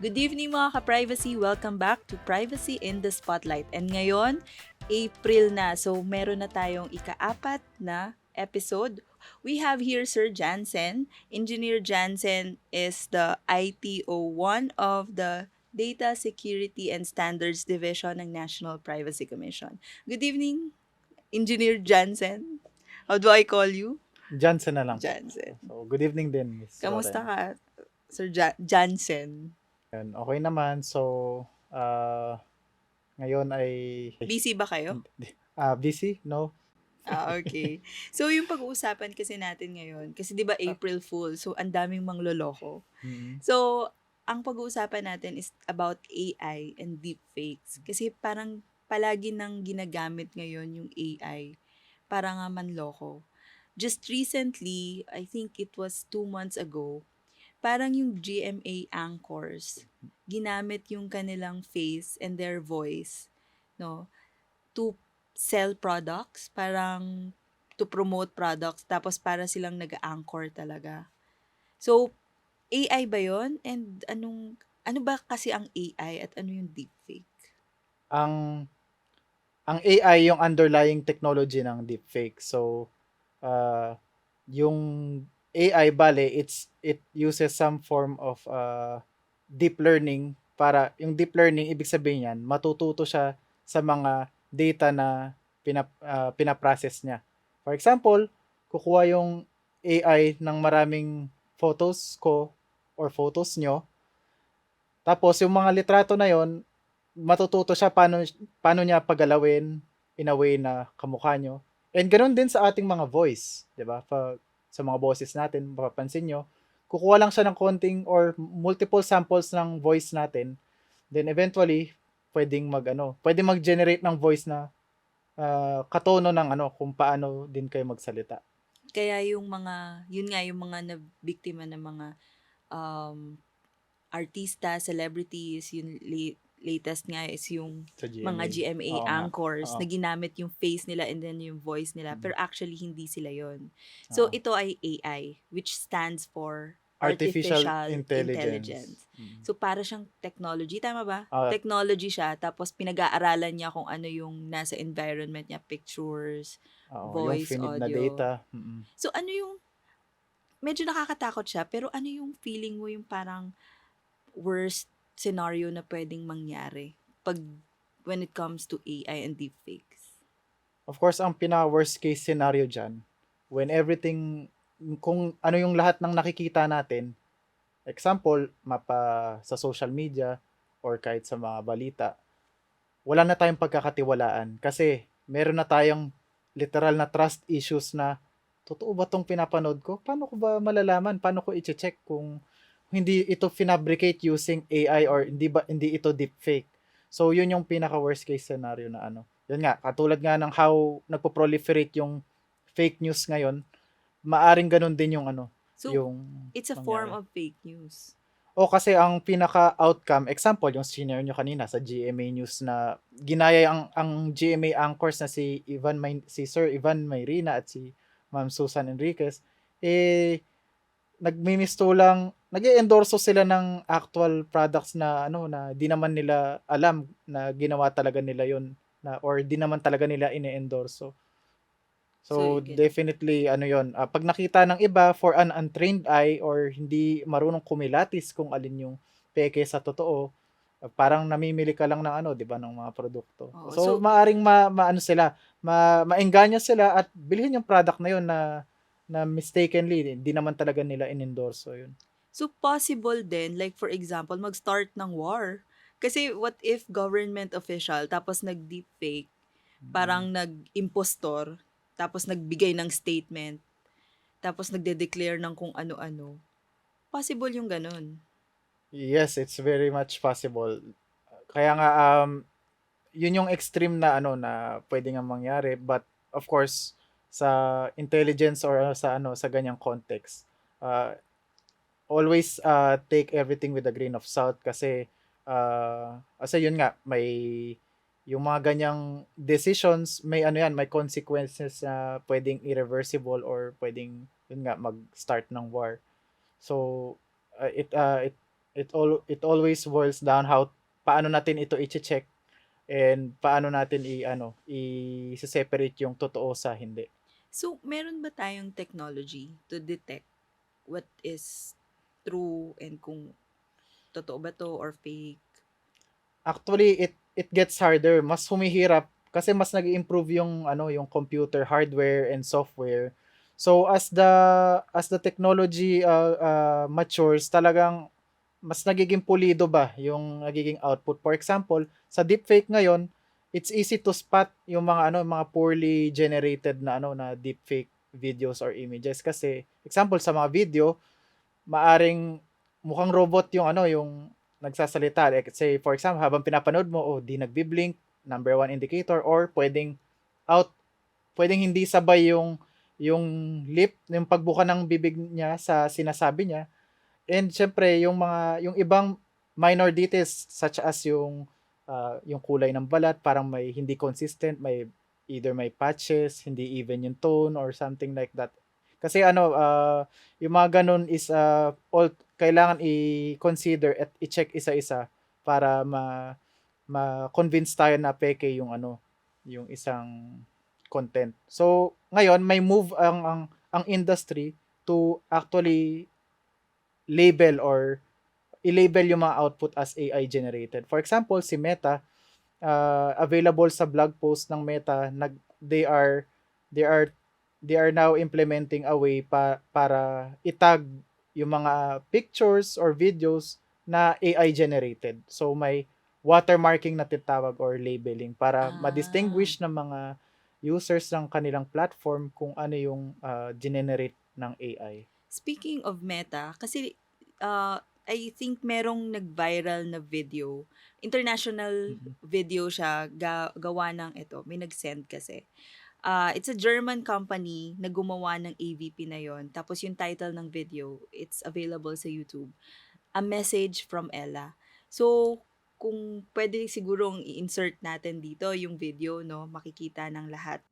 Good evening mga ka-privacy. Welcome back to Privacy in the Spotlight. And ngayon, April na. So meron na tayong ikaapat na episode. We have here Sir Jansen. Engineer Jansen is the ITO1 of the Data Security and Standards Division ng National Privacy Commission. Good evening, Engineer Jansen. How do I call you? Johnson na lang. Jansen. So, good evening din, Miss. Kamusta ka, Sir Ja- Jansen? Yan, okay naman. So, ah, ngayon ay... Busy ba kayo? Ah, busy? No? Ah, okay. So, yung pag-uusapan kasi natin ngayon, kasi di ba April Fool, so ang daming mangloloko. Mm. So, ang pag-uusapan natin is about AI and deepfakes. Kasi parang palagi nang ginagamit ngayon yung AI para nga manloko. Just recently, I think it was two months ago, parang yung GMA anchors, ginamit yung kanilang face and their voice, no, to sell products, parang to promote products, tapos para silang nag-anchor talaga. So, AI ba yon And anong, ano ba kasi ang AI at ano yung deepfake? Ang ang AI yung underlying technology ng deepfake. So, ah, yung AI bale, it's it uses some form of ah, deep learning para yung deep learning ibig sabihin yan, matututo siya sa mga data na pinap, ah, pinaprocess niya. For example, kukuha yung AI ng maraming photos ko or photos nyo. Tapos yung mga litrato na yon matututo siya paano paano niya pagalawin in a way na kamukha nyo. And ganoon din sa ating mga voice, 'di ba? Pa, sa mga boses natin, mapapansin nyo, kukuha lang siya ng konting or multiple samples ng voice natin. Then eventually, pwedeng mag ano, pwede mag-generate ng voice na ah, katono ng ano kung paano din kayo magsalita. Kaya yung mga, yun nga yung mga nabiktima ng mga um, artista, celebrities, yung la- latest nga is yung GMA. mga GMA Oo anchors Oo. na ginamit yung face nila and then yung voice nila. Mm. Pero actually, hindi sila yon So, Oo. ito ay AI, which stands for Artificial Artificial, Intelligence. Intelligence. Mm. So, para siyang technology. Tama ba? Ah. technology siya. Tapos, pinag-aaralan niya kung ano yung nasa environment niya. Pictures. Oo, voice, yung finid na audio. data. Mm-mm. So, ano yung... Medyo nakakatakot siya. Pero ano yung feeling mo yung parang worst scenario na pwedeng mangyari pag when it comes to AI and deepfakes? Of course, ang pinaka-worst case scenario dyan, when everything, kung ano yung lahat ng nakikita natin, example, mapa sa social media or kahit sa mga balita, wala na tayong pagkakatiwalaan kasi meron na tayong literal na trust issues na totoo ba tong pinapanood ko? Paano ko ba malalaman? Paano ko i-check kung hindi ito fabricate using AI or hindi ba hindi ito deepfake? So yun yung pinaka worst case scenario na ano. Yun nga, katulad nga ng how nagpo-proliferate yung fake news ngayon, maaring ganun din yung ano, So, yung it's a form mangyari. of fake news. O kasi ang pinaka outcome, example yung senior nyo kanina sa GMA News na ginaya ang ang GMA anchors na si Ivan May, si Sir Ivan Mayrina at si Ma'am Susan Enriquez eh nagmimisto lang nag-endorso sila ng actual products na ano na di naman nila alam na ginawa talaga nila yon na or di naman talaga nila ine-endorso. So, So, definitely ano yon ah, pag nakita ng iba for an untrained eye or hindi marunong kumilatis kung alin yung peke sa totoo, ah, parang namimili ka lang ng ano, 'di ba, ng mga produkto. Oo, so, so- maaring ma, maano sila, ma, maengganyo sila at bilhin yung product na yon na na mistakenly, hindi naman talaga nila in-endorso yun. So, possible din, like for example, mag-start ng war. Kasi what if government official, tapos nag-deepfake, parang nag-impostor, tapos nagbigay ng statement, tapos nagde-declare ng kung ano-ano. Possible yung ganun. Yes, it's very much possible. Kaya nga um yun yung extreme na ano na pwede nga mangyari but of course sa intelligence or sa ano sa ganyang context uh, always uh, take everything with a grain of salt kasi uh, kasi yun nga may yung mga ganyang decisions may ano yan may consequences na pwedeng irreversible or pwedeng yun nga mag-start ng war so uh, it uh, it it all it always boils down how paano natin ito i-check and paano natin i ano i-separate yung totoo sa hindi. So, meron ba tayong technology to detect what is true and kung totoo ba 'to or fake? Actually, it it gets harder, mas humihirap kasi mas nag-i-improve yung ano, yung computer hardware and software. So as the as the technology uh, uh, matures, talagang mas nagiging pulido ba yung nagiging output. For example, sa deepfake ngayon, it's easy to spot yung mga ano, mga poorly generated na ano na deepfake videos or images kasi example sa mga video, maaring mukhang robot yung ano, yung nagsasalita. Like say for example, habang pinapanood mo, oh, di nagbi-blink, number one indicator or pwedeng out pwedeng hindi sabay yung yung lip, yung pagbuka ng bibig niya sa sinasabi niya. And syempre, yung mga yung ibang minor details such as yung uh, yung kulay ng balat parang may hindi consistent, may either may patches, hindi even yung tone or something like that. Kasi ano, uh, yung mga ganun is uh, all kailangan i-consider at i-check isa-isa para ma ma-convince tayo na peke yung ano, yung isang content. So, ngayon may move ang ang ang industry to actually label or i-label yung mga output as AI generated. For example, si Meta uh, available sa blog post ng Meta nag they are they are they are now implementing a way pa, para itag yung mga pictures or videos na AI generated. So may watermarking na titawag or labeling para Ah. ma-distinguish ng mga users ng kanilang platform kung ano yung uh, generate ng AI. Speaking of Meta, kasi uh, I think merong nag-viral na video. International Mhm. video siya, ga- gawa ng ito. May nag-send kasi. Uh, it's a German company na gumawa ng AVP na yon. Tapos yung title ng video, it's available sa YouTube. A Message from Ella. So, kung pwede sigurong i-insert natin dito yung video, no, makikita ng lahat.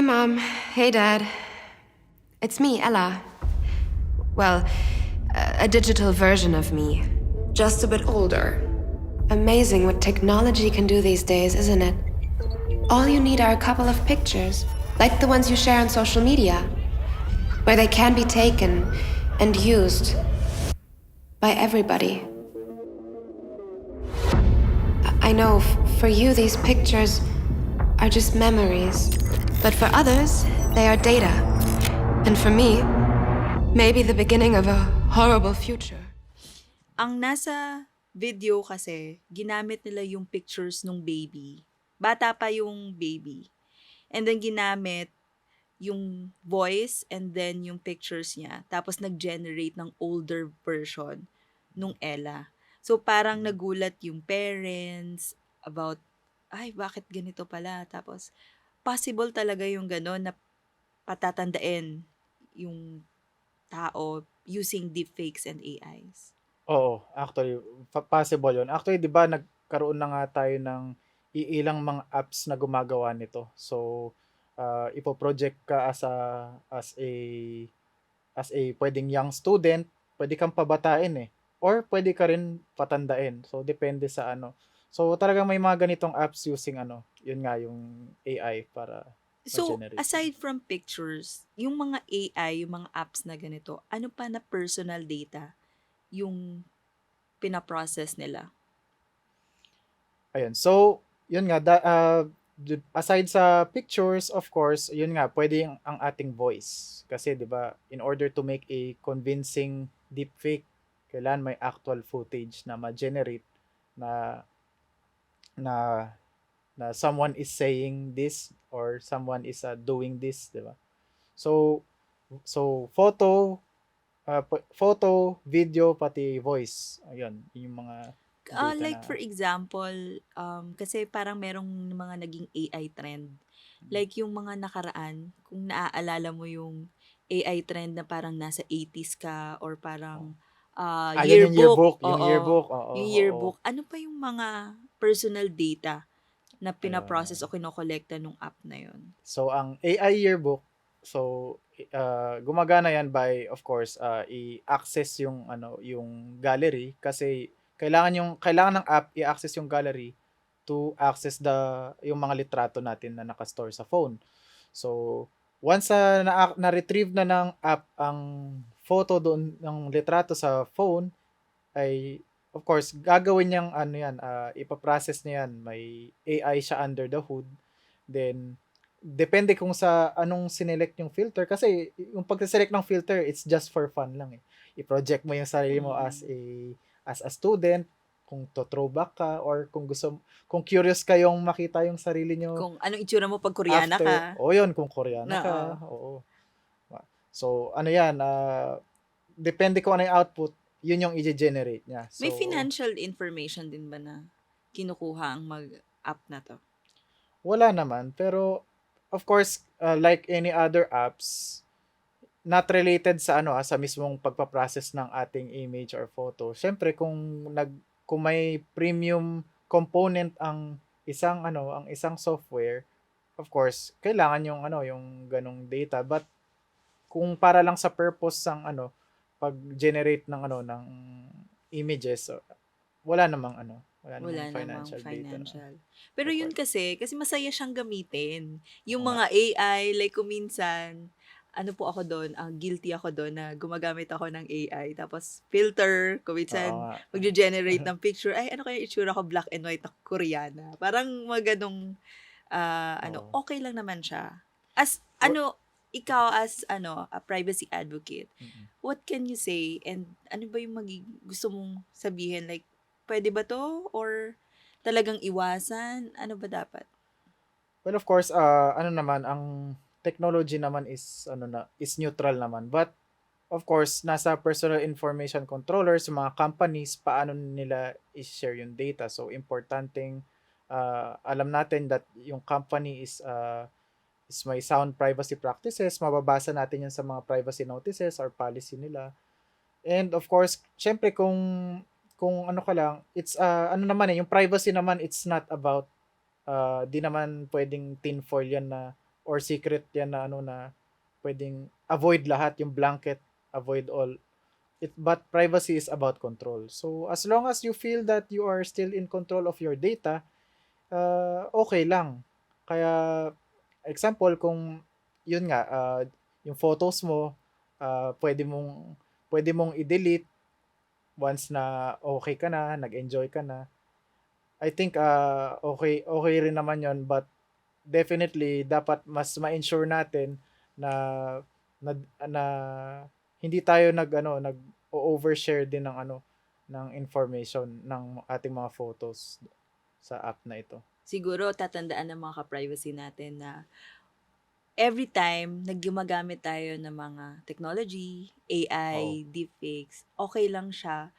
Hey, Mom. Hey, Dad. It's me, Ella. Well, a, a digital version of me. Just a bit older. Amazing what technology can do these days, isn't it? All you need are a couple of pictures, like the ones you share on social media, where they can be taken and used by everybody. I- know for you, these pictures are just memories. But for others, they are data. And for me, maybe the beginning of a horrible future. Ang nasa video kasi, ginamit nila yung pictures nung baby. Bata pa yung baby. And then ginamit yung voice and then yung pictures niya. Tapos nag-generate ng older version nung Ella. So parang nagulat yung parents about, ay bakit ganito pala? Tapos possible talaga yung gano'n na patatandain yung tao using deepfakes and AIs. Oo, actually possible 'yon. Actually, 'di ba nagkaroon na nga tayo ng iilang mga apps na gumagawa nito. So, uh, ipo-project ka as a as a as a pwedeng young student, pwede kang pabatain eh or pwede ka rin patandain. So, depende sa ano. So, talagang may mga ganitong apps using ano, yun nga yung AI para So, aside from pictures, yung mga AI, yung mga apps na ganito, ano pa na personal data yung pinaprocess nila? Ayun. So, yun nga da, d- aside sa pictures, of course, yun nga, pwede yung, ang ating voice. Kasi, di ba, in order to make a convincing deepfake, kailangan may actual footage na ma-generate na na na someone is saying this or someone is uh, doing this, di ba? So, so photo, uh, photo, video, pati voice. Ayun, yung mga Ah, data like na- for example, um, kasi parang merong mga naging AI trend. Hmm. Like yung mga nakaraan, kung naaalala mo yung AI trend na parang nasa 80s ka or parang ah, Ah, yun yung yearbook. Yung Oo, yearbook. Oo, yung oo, yearbook. Ano pa yung mga personal data na pinaprocess o kinokolekta nung app na yun? So ang AI yearbook, so uh, gumagana 'yan by of course uh, i-access yung ano, yung gallery kasi kailangan yung kailangan ng app i-access yung gallery to access the yung mga litrato natin na naka-store sa phone. So once uh, na na-retrieve na ng app ang photo doon ng litrato sa phone ay of course gagawin niyang ano yan uh, ipaprocess niya yan may AI siya under the hood then depende kung sa anong sinelect yung filter kasi yung pag-select ng filter it's just for fun lang eh i-project mo yung sarili mo Mm. as a as a student kung to throwback ka or kung gusto kung curious kayong makita yung sarili nyo Kung anong itsura mo pag Koreana after, ka. O yun, kung Koreana Na, ka. Oo. So, ano yan, ah, depende kung ano yung output, yun yung i-generate niya. So, May financial information din ba na kinukuha ang mag-app na to? Wala naman. Pero, of course, uh, like any other apps, not related sa ano ah, sa mismong pagpaprocess ng ating image or photo. Syempre kung nag kung may premium component ang isang ano, ang isang software, of course, kailangan yung ano, yung ganong data. But kung para lang sa purpose ng ano, pag-generate ng ano ng images, so, wala namang ano, wala, Wala namang namang financial, financial. data. Pero Of yun kasi, kasi masaya siyang gamitin. Yung mga AI, like kung minsan, ano po ako doon, ang guilty ako doon na gumagamit ako ng AI. Tapos filter, kung minsan, Oo nga. magge-generate ng picture. Ay, ano kaya itsura ko black and white na Koreana? Parang mga ganong, ah, ano, okay lang naman siya. As, ano, ikaw as, ano, a privacy advocate, Mm-mm. what can you say? And ano ba yung magig gusto mong sabihin? Like, pwede ba to? Or talagang iwasan? Ano ba dapat? Well, of course, uh, ano naman, ang technology naman is, ano na, is neutral naman. But, of course, nasa personal information controllers, mga companies, paano nila i-share yung data. So, importanteng uh, alam natin that yung company is, uh, is may sound privacy practices. Mababasa natin yan sa mga privacy notices or policy nila. And, of course, syempre kung kung ano ka lang, it's, uh, ano naman eh, yung privacy naman, it's not about uh, di naman pwedeng tinfoil yan na or secret yan na ano na pwedeng avoid lahat yung blanket avoid all it but privacy is about control so as long as you feel that you are still in control of your data uh, okay lang kaya example kung yun nga uh, yung photos mo uh, pwede mong pwede mong i-delete once na okay ka na nag-enjoy ka na I think uh, okay okay rin naman yon but definitely dapat mas ma-ensure natin na na, na hindi tayo nag ano nag overshare din ng ano ng information ng ating mga photos sa app na ito. Siguro, tatandaan ng mga ka-privacy natin na every time na gumagamit tayo ng mga technology, AI, deepfakes, okay lang siya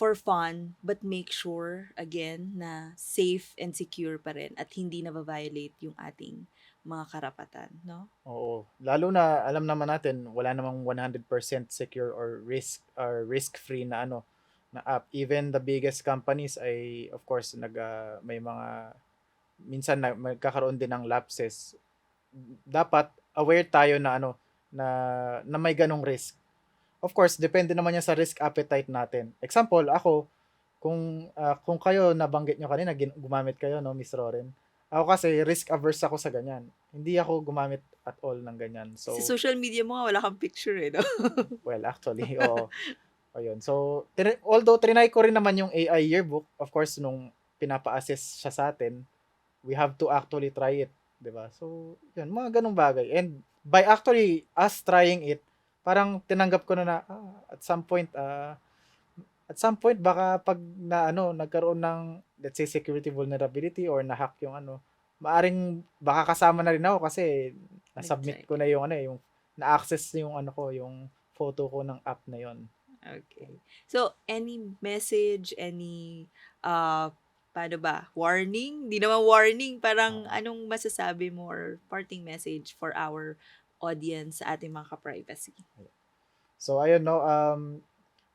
for fun, but make sure, again, na safe and secure pa rin at hindi na violate yung ating mga karapatan, no? Oo. Lalo na alam naman natin wala namang 100% secure or risk or risk-free na ano na app. Even the biggest companies ay of course nag ah, may mga minsan na magkakaroon din ng lapses. Dapat aware tayo na ano na na may ganong risk. Of course, depende naman yan sa risk appetite natin. Example, ako kung ah, kung kayo nabanggit nyo kanina gumamit kayo no Miss Roren. Ako kasi risk averse ako sa ganyan. Hindi ako gumamit at all ng ganyan. So Sa social media mo nga, wala kang picture eh, no? Well, actually, oo. Ayun. So, although trinay ko rin naman yung AI yearbook, of course, nung pinapa-assess siya sa atin, we have to actually try it, ba? So, yun, mga ganung bagay. And by actually us trying it, parang tinanggap ko na na ah, at some point ah at some point baka pag na ano nagkaroon ng let's say security vulnerability or na-hack yung ano, maaring baka kasama na rin ako kasi na-submit ko na yung ano eh, yung na-access yung ano ko, yung photo ko ng app na yon. Okay. So, any message, any, uh, paano ba, warning? Hindi naman warning, parang anong masasabi mo or parting message for our audience sa ating mga ka-privacy? So ayun no, um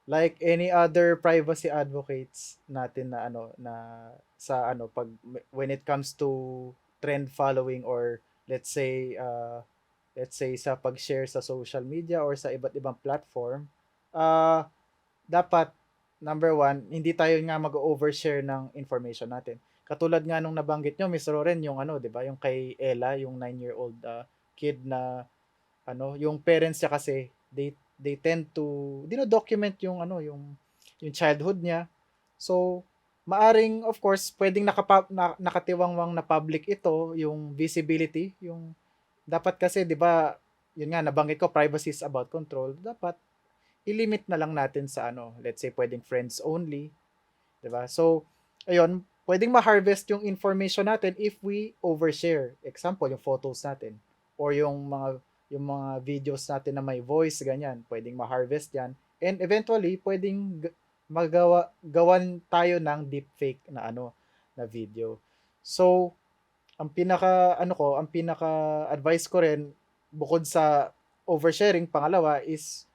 like any other privacy advocates natin na ano na sa ano pag when it comes to trend following or let's say uh let's say sa pag-share sa social media or sa iba't ibang platform, uh dapat number one, hindi tayo nga mag-overshare ng information natin. Katulad nga nung nabanggit nyo, Miss Roren, yung ano, 'di ba, yung kay Ella, yung 9-year-old uh, kid na ano, yung parents niya kasi they they tend to dino-document yung ano, yung yung childhood niya. So, maaring of course, pwedeng nakapa, na, nakatiwangwang na public ito, yung visibility, yung dapat kasi 'di ba, yun nga nabanggit ko privacy is about control. Dapat i-limit na lang natin sa ano, let's say pwedeng friends only, 'di ba? So, ayun, pwedeng ma-harvest yung information natin if we overshare. Example, yung photos natin or yung mga yung mga videos natin na may voice ganyan, pwedeng ma-harvest 'yan. And eventually, pwedeng magawa gawan tayo ng deepfake na ano na video. So, ang pinaka ano ko, ang pinaka advice ko rin bukod sa oversharing pangalawa is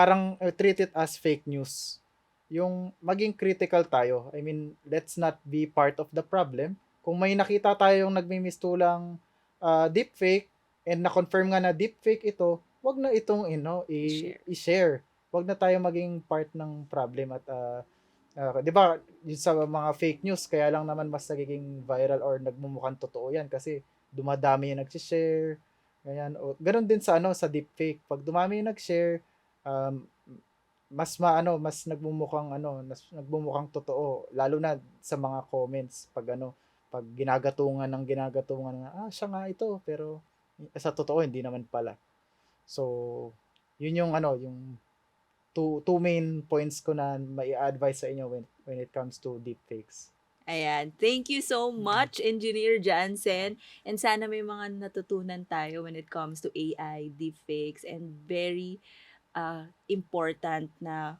parang uh, treat it as fake news. Yung maging critical tayo. I mean, let's not be part of the problem. Kung may nakita tayong nagmimistulang uh, deepfake and na-confirm nga na deepfake ito, wag na itong ino i- I-share. i-share. Wag na tayo maging part ng problem at uh, uh, 'di ba, yun sa mga fake news kaya lang naman mas nagiging viral or nagmumukhang totoo 'yan kasi dumadami yung nagsi-share. Ganyan. O, ganun din sa ano sa deepfake. Pag dumami yung nag-share, um, mas maano, mas nagmumukhang ano, mas nagmumukhang totoo lalo na sa mga comments pag ano, pag ginagatungan ng ginagatungan na ah siya nga ito pero sa totoo hindi naman pala. So, yun yung ano, yung two two main points ko na mai advise sa inyo when when it comes to deepfakes. Ayan. Thank you so much, Engineer Jansen. And sana may mga natutunan tayo when it comes to AI, deepfakes, and very uh, important na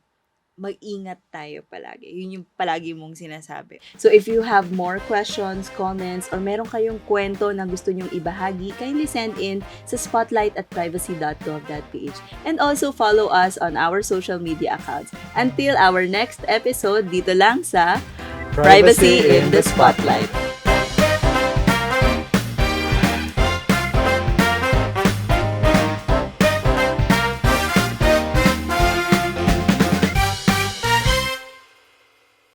mag-ingat tayo palagi. Yun yung palagi mong sinasabi. So if you have more questions, comments, or meron kayong kwento na gusto nyong ibahagi, kindly send in sa spotlight at privacy.gov.ph. And also follow us on our social media accounts. Until our next episode, dito lang sa Privacy in the Spotlight.